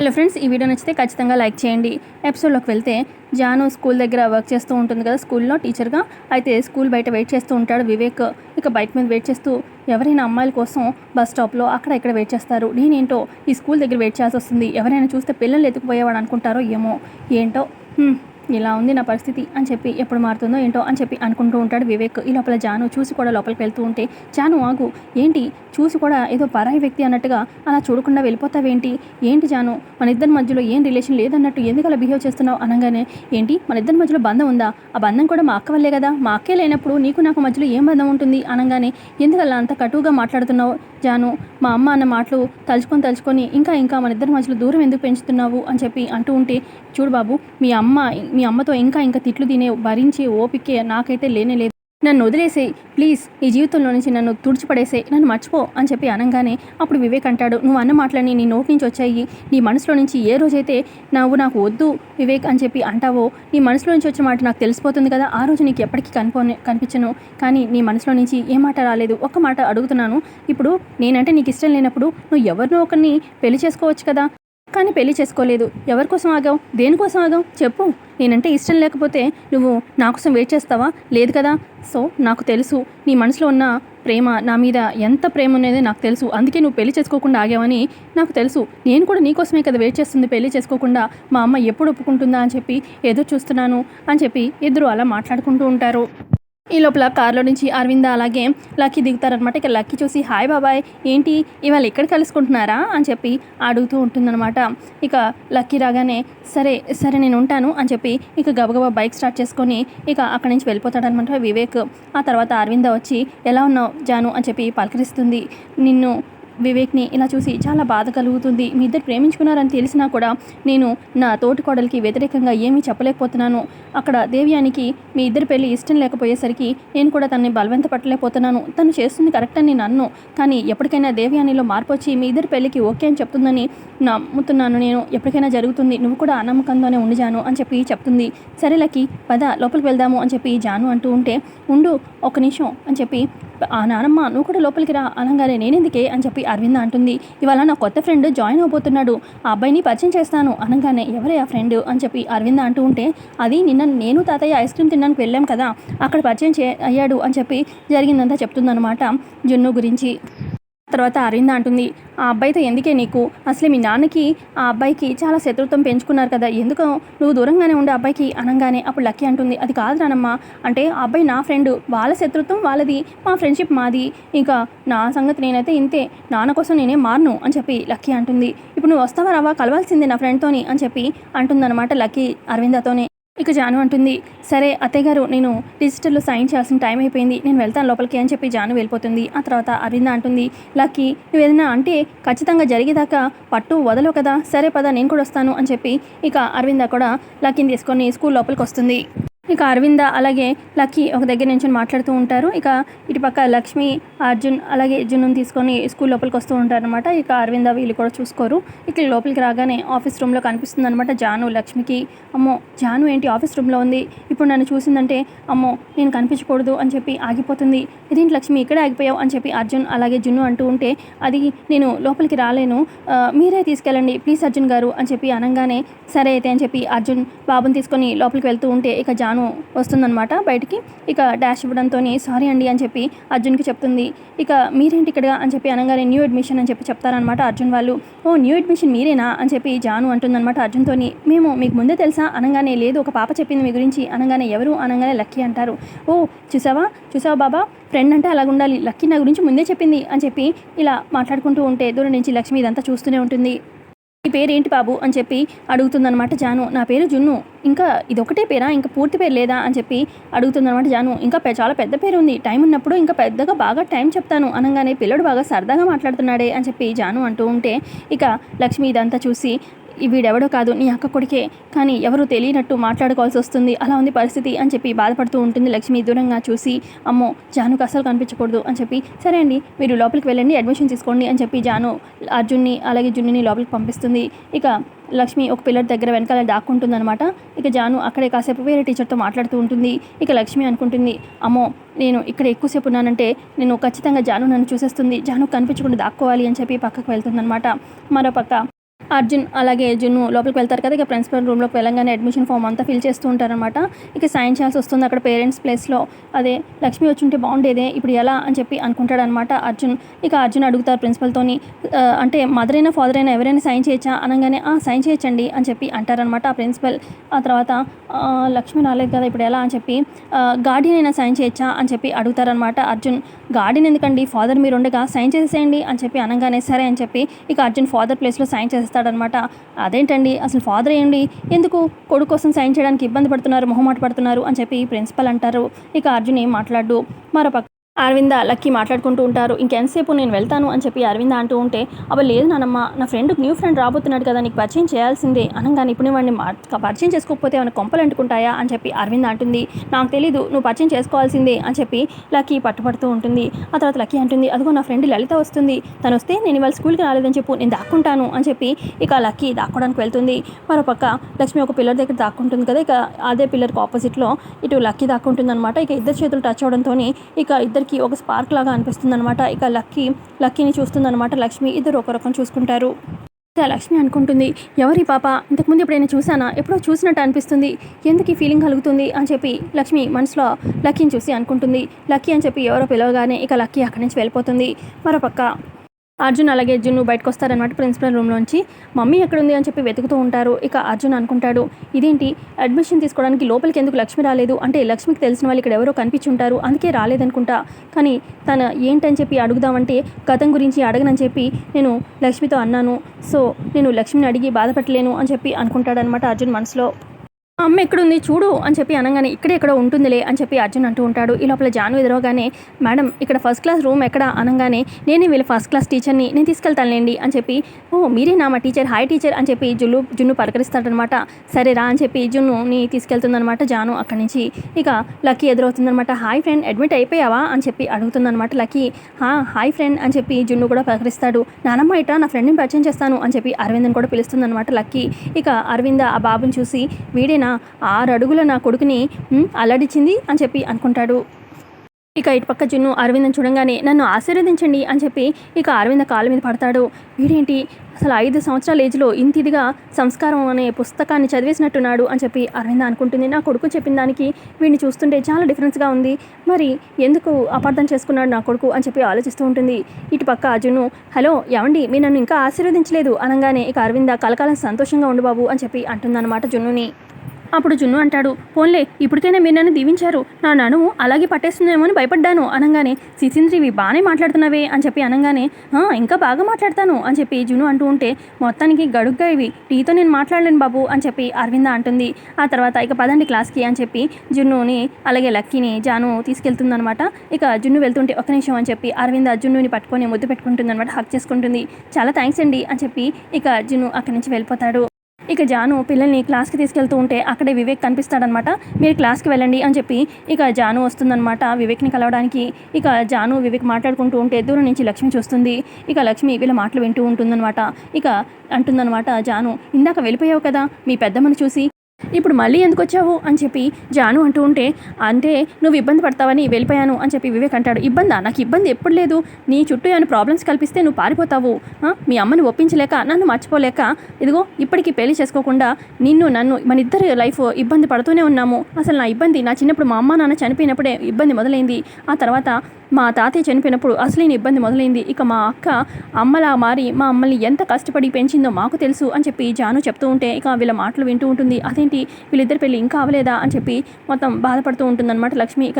Hello friends ఈ video నచ్చితే ఖచ్చితంగా లైక్ చేయండి. ఎపిసోడ్లోకి వెళ్తే జాను స్కూల్ దగ్గర వర్క్ చేస్తూ ఉంటుంది కదా స్కూల్లో టీచర్గా. అయితే స్కూల్ బయట వెయిట్ చేస్తూ ఉంటాడు వివేక్. ఇక బయట మీద వెయిట్ చేస్తూ ఎవరైనా అమ్మాయిల కోసం బస్ స్టాప్లో అక్కడ ఇక్కడ వెయిట్ చేస్తారు. నేనేంటో ఈ స్కూల్ దగ్గర వెయిట్ చేయాల్సి వస్తుంది. ఎవరైనా చూస్తే పిల్లలు ఎత్తుకుపోయేవాడు అనుకుంటారో ఏమో. ఏంటో? ఇలా ఉంది నా పరిస్థితి అని చెప్పి ఎప్పుడు మారుతుందో ఏంటో అని చెప్పి అనుకుంటూ ఉంటాడు వివేక్. ఈ లోపల జాను చూసి కూడా లోపలికి వెళ్తూ ఉంటే జాను ఆగు. ఏంటి? చూసి కూడా ఏదో పరాయి వ్యక్తి అన్నట్టుగా అలా చూడకుండా వెళ్ళిపోతావేంటి? ఏంటి జాను? మన ఇద్దరి మధ్యలో ఏం రిలేషన్ లేదన్నట్టు ఎందుకు అలా బిహేవ్ చేస్తున్నావు? అనగానే ఏంటి? మన ఇద్దరి మధ్యలో బంధం ఉందా? ఆ బంధం కూడా మా అక్క వల్లే కదా? మా అక్కే లేనప్పుడు నీకు నాకు మధ్యలో ఏం బంధం ఉంటుంది? అనగానే ఎందుకు అలా అంత కటువుగా మాట్లాడుతున్నావు జాను? మా అమ్మ అన్న మాటలు తలుచుకొని తలుచుకొని ఇంకా ఇంకా మన ఇద్దరి మధ్యలో దూరం ఎందుకు పెంచుతున్నావు? అని చెప్పి అంటూ ఉంటే చూడు బాబు మీ అమ్మ మీ అమ్మతో ఇంకా ఇంకా తిట్లు తినే భరించే ఓపికే నాకైతే లేనే లేదు. నన్ను వదిలేసే ప్లీజ్. నీ జీవితంలో నుంచి నన్ను తుడిచిపడేసే నన్ను మర్చిపో అని చెప్పి అనగానే అప్పుడు వివేక్ అంటాడు నువ్వు అన్న మాటలని నీ నోటి నుంచి వచ్చాయి. నీ మనసులో నుంచి ఏ రోజైతే నువ్వు నాకు వద్దు వివేక్ అని చెప్పి అంటావో నీ మనసులో నుంచి వచ్చిన మాట నాకు తెలిసిపోతుంది కదా ఆ రోజు నీకు ఎప్పటికీ కనిపో కనిపించను. కానీ నీ మనసులో నుంచి ఏ మాట రాలేదు. ఒక్క మాట అడుగుతున్నాను. ఇప్పుడు నేనంటే నీకు ఇష్టం లేనప్పుడు నువ్వు ఎవరినో ఒకరిని పెళ్ళి చేసుకోవచ్చు కదా. కానీ పెళ్ళి చేసుకోలేదు. ఎవరికోసం ఆగావు? దేనికోసం ఆగావు? చెప్పు. నేనంటే ఇష్టం లేకపోతే నువ్వు నా కోసం వెయిట్ చేస్తావా? లేదు కదా. సో నాకు తెలుసు. నీ మనసులో ఉన్న ప్రేమ నా మీద ఎంత ప్రేమ ఉన్నది నాకు తెలుసు. అందుకే నువ్వు పెళ్ళి చేసుకోకుండా ఆగావని నాకు తెలుసు. నేను కూడా నీకోసమే కదా వెయిట్ చేస్తుంది పెళ్ళి చేసుకోకుండా. మా అమ్మ ఎప్పుడు ఒప్పుకుంటుందా అని చెప్పి ఎదురు చూస్తున్నాను అని చెప్పి ఇద్దరు అలా మాట్లాడుకుంటూ ఉంటారు. ఈ లోపల కారులో నుంచి అరవింద అలాగే లక్కీ దిగుతారనమాట. ఇక లక్కీ చూసి హాయ్ బాబాయ్ ఏంటి? ఇవాళ ఎక్కడ కలుసుకుంటున్నారా? అని చెప్పి అడుగుతూ ఉంటుందన్నమాట. ఇక లక్కీ రాగానే సరే సరే నేను ఉంటాను అని చెప్పి ఇక గబగబా బైక్ స్టార్ట్ చేసుకొని ఇక అక్కడి నుంచి వెళ్ళిపోతాడనమాట వివేక్. ఆ తర్వాత అరవింద వచ్చి ఎలా ఉన్నావు జాను? అని చెప్పి పలకరిస్తుంది. నిన్ను వివేక్ని ఇలా చూసి చాలా బాధ కలుగుతుంది. మీ ఇద్దరు ప్రేమించుకున్నారని తెలిసినా కూడా నేను నా తోటి కోడలికి వ్యతిరేకంగా ఏమీ చెప్పలేకపోతున్నాను. అక్కడ దేవ్యానికి మీ ఇద్దరి పెళ్ళి ఇష్టం లేకపోయేసరికి నేను కూడా తనని బలవంత పట్టలేకపోతున్నాను. తను చేస్తుంది కరెక్ట్ అని నన్ను. కానీ ఎప్పటికైనా దేవ్యానిలో మార్పు వచ్చి మీ ఇద్దరి పెళ్ళికి ఓకే అని చెప్తుందని నమ్ముతున్నాను నేను. ఎప్పటికైనా జరుగుతుంది. నువ్వు కూడా ఆ నమ్మకంతోనే అని చెప్పి చెప్తుంది. సరేలకి పద లోపలికి వెళ్దాము అని చెప్పి జాను అంటూ ఉంటే ఉండు ఒక నిమిషం అని చెప్పి ఆ నానమ్మ నువ్వు కూడా లోపలికి రా అనగానే నేనెందుకే? అని చెప్పి అరవింద అంటుంది. ఇవాళ నా కొత్త ఫ్రెండ్ జాయిన్ అవబోతున్నాడు. ఆ అబ్బాయిని పరిచయం చేస్తాను. అనగానే ఎవరే ఆ ఫ్రెండ్? అని చెప్పి అరవింద అంటూ ఉంటే అది నిన్న నేను తాతయ్య ఐస్ క్రీమ్ తినడానికి వెళ్ళాం కదా అక్కడ పరిచయం చే అయ్యాడు అని చెప్పి జరిగిందంతా చెప్తుందనమాట జున్ను గురించి. తర్వాత అరవింద అంటుంది ఆ అబ్బాయితో ఎందుకే నీకు? అసలు మీ నాన్నకి ఆ అబ్బాయికి చాలా శత్రుత్వం పెంచుకున్నారు కదా ఎందుకు నువ్వు దూరంగానే ఉండే అబ్బాయికి అనగానే అప్పుడు లక్కీ అంటుంది అది కాదు నానమ్మ అంటే ఆ అబ్బాయి నా ఫ్రెండ్ వాళ్ళ శత్రుత్వం వాళ్ళది మా ఫ్రెండ్షిప్ మాది. ఇంకా నా సంగతి నేనైతే ఇంతే నాన్న కోసం నేనే మారను అని చెప్పి లక్కీ అంటుంది ఇప్పుడు నువ్వు వస్తావా రావా కలవాల్సిందే నా ఫ్రెండ్తోని అని చెప్పి అంటుందన్నమాట లక్కీ అరవిందతోనే. ఇక జాను అంటుంది సరే అత్తయ్య గారు నేను రిజిస్టర్లో సైన్ చేయాల్సిన టైం అయిపోయింది. నేను వెళ్తాను లోపలికి అని చెప్పి జాను వెళ్ళిపోతుంది. ఆ తర్వాత అరవింద అంటుంది లక్కీ నువ్వు ఏదైనా అంటే ఖచ్చితంగా జరిగేదాకా పట్టు వదలవు కదా. సరే పద నేను కూడా వస్తాను అని చెప్పి ఇక అరవింద కూడా లక్కీని తీసుకొని స్కూల్ లోపలికి వస్తుంది. ఇక అరవింద అలాగే లక్కీ ఒక దగ్గర నుంచి మాట్లాడుతూ ఉంటారు. ఇక ఇటుపక్క లక్ష్మి అర్జున్ అలాగే అర్జున్ తీసుకొని స్కూల్ లోపలికి వస్తూ ఉంటారు అనమాట ఇక అరవింద వీళ్ళు కూడా చూసుకోరు. ఇక లోపలికి రాగానే ఆఫీస్ రూమ్లో కనిపిస్తుంది అనమాట జాను లక్ష్మికి. అమ్మో జాను ఏంటి ఆఫీస్ రూమ్లో ఉంది? ఇప్పుడు నన్ను చూసిందంటే అమ్మో నేను కనిపించకూడదు అని చెప్పి ఆగిపోతుంది. ఇదేంటి లక్ష్మి ఇక్కడే ఆగిపోయావు అని చెప్పి అర్జున్ అలాగే జున్ను అంటూ ఉంటే అది నేను లోపలికి రాలేను. మీరే తీసుకెళ్ళండి ప్లీజ్ అర్జున్ గారు అని చెప్పి అనగానే సరే అయితే అని చెప్పి అర్జున్ బాబుని తీసుకొని లోపలికి వెళ్తూ ఉంటే ఇక జాను వస్తుందన్నమాట బయటికి. ఇక డాష్ ఇవ్వడంతో సారీ అండి అని చెప్పి అర్జున్కి చెప్తుంది. ఇక మీరేంటి ఇక్కడ అని చెప్పి అనగానే న్యూ అడ్మిషన్ అని చెప్పి చెప్తారనమాట అర్జున్ వాళ్ళు. ఓ న్యూ అడ్మిషన్ మీరేనా అని చెప్పి జాను అంటుందన్నమాట అర్జున్తో మేము మీకు ముందే తెలుసా అనగానే లేదు ఒక పాప చెప్పింది మీ గురించి. అనగానే ఎవరు? అనగానే లక్కీ అంటారు. ఓ చూసావా? చూసావా బాబా? ఫ్రెండ్ అంటే అలాగ ఉండాలి లక్కీ నా గురించి ముందే చెప్పింది అని చెప్పి ఇలా మాట్లాడుకుంటూ ఉంటే దూరం నుంచి లక్ష్మి ఇదంతా చూస్తూనే ఉంటుంది. నీ పేరేంటి బాబు? అని చెప్పి అడుగుతుందనమాట జాను. నా పేరు జున్ను. ఇంకా ఇది ఒకటే పేరా? ఇంకా పూర్తి పేరు లేదా? అని చెప్పి అడుగుతుందనమాట జాను. ఇంకా చాలా పెద్ద పేరు ఉంది. టైం ఉన్నప్పుడు ఇంకా పెద్దగా బాగా టైం చెప్తాను. అనగానే పిల్లడు బాగా సరదాగా మాట్లాడుతున్నాడే అని చెప్పి జాను అంటూ ఉంటే ఇక లక్ష్మి ఇదంతా చూసి వీడెవడో కాదు నీ అక్క కొడుకే. కానీ ఎవరు తెలియనట్టు మాట్లాడుకోవాల్సి వస్తుంది. అలా ఉంది పరిస్థితి అని చెప్పి బాధపడుతూ ఉంటుంది లక్ష్మి దూరంగా చూసి అమ్మో జానుకు అసలు కనిపించకూడదు అని చెప్పి సరే అండి మీరు లోపలికి వెళ్ళండి అడ్మిషన్ తీసుకోండి అని చెప్పి జాను అర్జున్ని అలాగే జున్నిని లోపలికి పంపిస్తుంది. ఇక లక్ష్మి ఒక పిల్లర్ దగ్గర వెనకాల దాక్కుంటుందన్నమాట. ఇక జాను అక్కడే కాసేపు వేరే టీచర్తో మాట్లాడుతూ ఉంటుంది. ఇక లక్ష్మి అనుకుంటుంది అమ్మో నేను ఇక్కడ ఎక్కువసేపు ఉన్నానంటే నేను ఖచ్చితంగా జాను నన్ను చూసేస్తుంది. జాను కనిపించకుండా దాక్కోవాలి అని చెప్పి పక్కకు వెళ్తుందన్నమాట. మరో పక్క అర్జున్ అలాగే జున్ను లోపలికి వెళ్తారు కదా ఇక ప్రిన్సిపల్ రూమ్లోకి వెళ్ళంగానే అడ్మిషన్ ఫామ్ అంతా ఫిల్ చేస్తూ ఉంటారనమాట ఇక సైన్ చేయాల్సి వస్తుంది అక్కడ పేరెంట్స్ ప్లేస్లో అదే లక్ష్మి వచ్చి ఉంటే బాగుండేదే ఇప్పుడు ఎలా? అని చెప్పి అనుకుంటాడనమాట అర్జున్. ఇక అర్జున్ అడుగుతారు ప్రిన్సిపల్తోని అంటే మదర్ అయినా ఫాదర్ అయినా ఎవరైనా సైన్ చేయొచ్చా? అనగానే "ఆ, సైన్ చేయొచ్చండి అని చెప్పి అంటారనమాట ఆ ప్రిన్సిపల్ ఆ తర్వాత లక్ష్మి రాలేదు కదా ఇప్పుడు ఎలా? అని చెప్పి గార్డియన్ అయినా సైన్ చేయొచ్చా? అని చెప్పి అడుగుతారనమాట అర్జున్. గార్డియన్ ఎందుకండి? ఫాదర్ మీరు ఉండగా సైన్ చేసేయండి అని చెప్పి అనగానే సరే అని చెప్పి ఇక అర్జున్ ఫాదర్ ప్లేస్లో సైన్ చేస్తాడనమాట. అదేంటండి? అసలు ఫాదర్ ఏంటి? ఎందుకు కొడుకు కోసం సైన్ చేయడానికి ఇబ్బంది పడుతున్నారు మొహమాట పడుతున్నారు అని చెప్పి ప్రిన్సిపల్ అంటారు. ఇక అర్జున్ ఏం మాట్లాడు మరో పక్క అరవింద లక్కీ మాట్లాడుకుంటూ ఉంటారు. ఇంకెంతసేపు నేను వెళ్తాను? అని చెప్పి అరవింద అంటూ ఉంటే అవ లేదు నానమ్మ నా ఫ్రెండ్ న్యూ ఫ్రెండ్ రాబోతున్నాడు కదా నీకు పరిచయం చేయాల్సిందే. అనగానే ఇప్పుడు వాడిని పరిచయం చేసుకోకపోతే ఏమైనా కొంపలు అంటుకుంటాయా? అని చెప్పి అరవింద అంటుంది. నాకు తెలీదు నువ్వు పరిచయం చేసుకోవాల్సిందే. అని చెప్పి లక్కీ పట్టుబడుతూ ఉంటుంది. ఆ తర్వాత లక్కీ అంటుంది అదిగో నా ఫ్రెండ్ లలిత వస్తుంది. తను వస్తే నేను ఇవాళ స్కూల్కి రాలేదని చెప్పు నేను దాక్కుంటాను. అని చెప్పి ఇక లక్కీ దాక్కోవడానికి వెళ్తుంది. మరోపక్క లక్ష్మి ఒక పిల్లర్ దగ్గర దాక్కుంటుంది కదా ఇక అదే పిల్లర్కి ఆపోజిట్లో ఇటు లక్కీ దాక్కుంటుంది అనమాట ఇక ఇద్దరు చేతులు టచ్ అవడంతో ఇక ఇద్దరు ఇద్దరికి ఒక స్పార్క్ లాగా అనిపిస్తుంది అనమాట ఇక లక్కీ లక్కీని చూస్తుందన్నమాట. లక్ష్మి ఇద్దరు ఒకరొకరు చూసుకుంటారు. ఇక లక్ష్మి అనుకుంటుంది ఎవరి పాప? ఇంతకుముందు ఎప్పుడైనా చూసానా ఎప్పుడో చూసినట్టు అనిపిస్తుంది. ఎందుకు ఈ ఫీలింగ్ కలుగుతుంది? అని చెప్పి లక్ష్మి మనసులో లక్కీని చూసి అనుకుంటుంది. లక్కీ అని చెప్పి ఎవరో పిలవగానే ఇక లక్కీ అక్కడి నుంచి వెళ్ళిపోతుంది. మరోపక్క అర్జున్ అలాగే జున్ను బయటకు వస్తారనమాట ప్రిన్సిపల్ రూమ్లోంచి మమ్మీ ఎక్కడుంది? అని చెప్పి వెతుకుతూ ఉంటారు. ఇక అర్జున్ అనుకుంటాడు ఇదేంటి? అడ్మిషన్ తీసుకోవడానికి లోపలికి ఎందుకు లక్ష్మి రాలేదు? అంటే లక్ష్మికి తెలిసిన వాళ్ళు ఇక్కడ ఎవరో కనిపించుంటారు. అందుకే రాలేదనుకుంటా. కానీ తన ఏంటని చెప్పి అడుగుదామంటే గతం గురించి అడగనని చెప్పి నేను లక్ష్మితో అన్నాను. సో నేను లక్ష్మిని అడిగి బాధపడలేను అని చెప్పి అనుకుంటాడనమాట అర్జున్ మనసులో. అమ్మ ఎక్కడుంది? చూడు అని చెప్పి అనగానే ఇక్కడే ఎక్కడో ఉంటుందిలే అని చెప్పి అర్జున్ అంటూ ఉంటాడు. ఈ లోపల జాను ఎదురవగానే మేడం ఇక్కడ ఫస్ట్ క్లాస్ రూమ్ ఎక్కడ? అనగానే నేనే వీళ్ళ ఫస్ట్ క్లాస్ టీచర్ని నేను తీసుకెళ్తానులేండి అని చెప్పి ఓ మీరేనా మా టీచర్ హాయ్ టీచర్ అని చెప్పి జుల్లు జున్ను పలకరిస్తాడనమాట. సరే రా అని చెప్పి జున్నుని తీసుకెళ్తుందనమాట జాను. అక్కడి నుంచి ఇక లక్కీ ఎదురవుతుందనమాట. హాయ్ ఫ్రెండ్ అడ్మిట్ అయిపోయావా? అని చెప్పి అడుగుతుందనమాట లక్కీ. హా హాయ్ ఫ్రెండ్ అని చెప్పి జున్ను కూడా పలకరిస్తాడు. నానమ్మ ఇట నా ఫ్రెండ్ని పరిచయం చేస్తాను అని చెప్పి అరవింద్ని కూడా పిలుస్తుందనమాట లక్కీ. ఇక అరవింద ఆ బాబుని చూసి వీడేనా? ఆరు అడుగుల నా కొడుకుని "ఉమ్, అని చెప్పి అనుకుంటాడు. ఇక ఇటు పక్క జున్ను అరవిందం చూడంగానే నన్ను ఆశీర్వదించండి అని చెప్పి ఇక అరవింద కాళ్ళ మీద పడతాడు. వీడేంటి? అసలు ఐదు సంవత్సరాల ఏజ్లో ఇంత ఇదిగా సంస్కారం అనే పుస్తకాన్ని చదివేసినట్టున్నాడు అని చెప్పి అరవింద అనుకుంటుంది. నా కొడుకు చెప్పిన దానికి వీడిని చూస్తుంటే చాలా డిఫరెన్స్గా ఉంది. మరి ఎందుకు అపార్థం చేసుకున్నాడు నా కొడుకు అని చెప్పి ఆలోచిస్తూ ఉంటుంది. ఇటు పక్క అర్జును హలో ఏమండి? మీరు నన్ను ఇంకా ఆశీర్వదించలేదు అనగానే ఇక అరవింద కలకాలం సంతోషంగా ఉండు బాబు అని చెప్పి అంటుందన్నమాట జున్నుని. అప్పుడు జున్ను అంటాడు. పోన్లే ఇప్పటికైనా మీరు నన్ను దీవించారు. నా నడుము అలాగే పట్టేస్తుందేమో అని భయపడ్డాను అనగానే సిసింద్రివి బాగానే మాట్లాడుతున్నావే అని చెప్పి అనగానే ఇంకా బాగా మాట్లాడతాను అని చెప్పి జున్ను అంటూ ఉంటే మొత్తానికి గడుగ్గా ఇవి. టీతో నేను మాట్లాడలేను బాబు అని చెప్పి అరవింద అంటుంది. ఆ తర్వాత ఇక పదండి క్లాస్కి అని చెప్పి జున్నుని అలాగే లక్కీని జాను తీసుకెళ్తుందనమాట. ఇక జున్ను వెళ్తుంటే ఒక నిమిషం అని చెప్పి అరవింద జున్నుని పట్టుకొని ముద్దు పెట్టుకుంటుంది అనమాట హక్ చేసుకుంటుంది. చాలా థ్యాంక్స్ అండి అని చెప్పి ఇక జున్ను అక్కడి నుంచి వెళ్ళిపోతాడు. ఇక జాను పిల్లల్ని క్లాస్కి తీసుకెళ్తూ ఉంటే అక్కడే వివేక్ కనిపిస్తాడనమాట. మీరు క్లాస్కి వెళ్ళండి అని చెప్పి ఇక జాను వస్తుందన్నమాట వివేక్ని కలవడానికి. ఇక జాను వివేక్ మాట్లాడుకుంటూ ఉంటే దూరం నుంచి లక్ష్మి చూస్తుంది. ఇక లక్ష్మి వీళ్ళ మాటలు వింటూ ఉంటుందన్నమాట ఇక అంటుందన్నమాట జాను ఇందాక వెళ్ళిపోయావు కదా మీ పెద్దమ్మని చూసి ఇప్పుడు మళ్ళీ ఎందుకు వచ్చావు? అని చెప్పి జాను అంటూ ఉంటే అంటే నువ్వు ఇబ్బంది పడతావని వెళ్ళిపోయాను అని చెప్పి వివేక్ అంటాడు. ఇబ్బందా? నాకు ఇబ్బంది ఎప్పుడు లేదు. నీ చుట్టూ ఏమైనా ప్రాబ్లమ్స్ కల్పిస్తే నువ్వు పారిపోతావు. మీ అమ్మని ఒప్పించలేక నన్ను మర్చిపోలేక ఇదిగో ఇప్పటికీ పెళ్ళి చేసుకోకుండా నిన్ను నన్ను మన ఇద్దరి లైఫ్ ఇబ్బంది పడుతూనే ఉన్నాము. అసలు నా ఇబ్బంది నా చిన్నప్పుడు మా అమ్మ నాన్న చనిపోయినప్పుడే ఇబ్బంది మొదలైంది. ఆ తర్వాత మా తాతయ్య చనిపోయినప్పుడు అసలైన ఇబ్బంది మొదలైంది. ఇక మా అక్క అమ్మలా మారి మా అమ్మల్ని ఎంత కష్టపడి పెంచిందో మాకు తెలుసు అని చెప్పి జాను చెప్తూ ఉంటే ఇక వీళ్ళ మాటలు వింటూ ఉంటుంది. అదేంటి? వీళ్ళిద్దరి పెళ్ళి ఇంకా అవలేదా అని చెప్పి మొత్తం బాధపడుతూ ఉంటుందన్నమాట లక్ష్మి. ఇక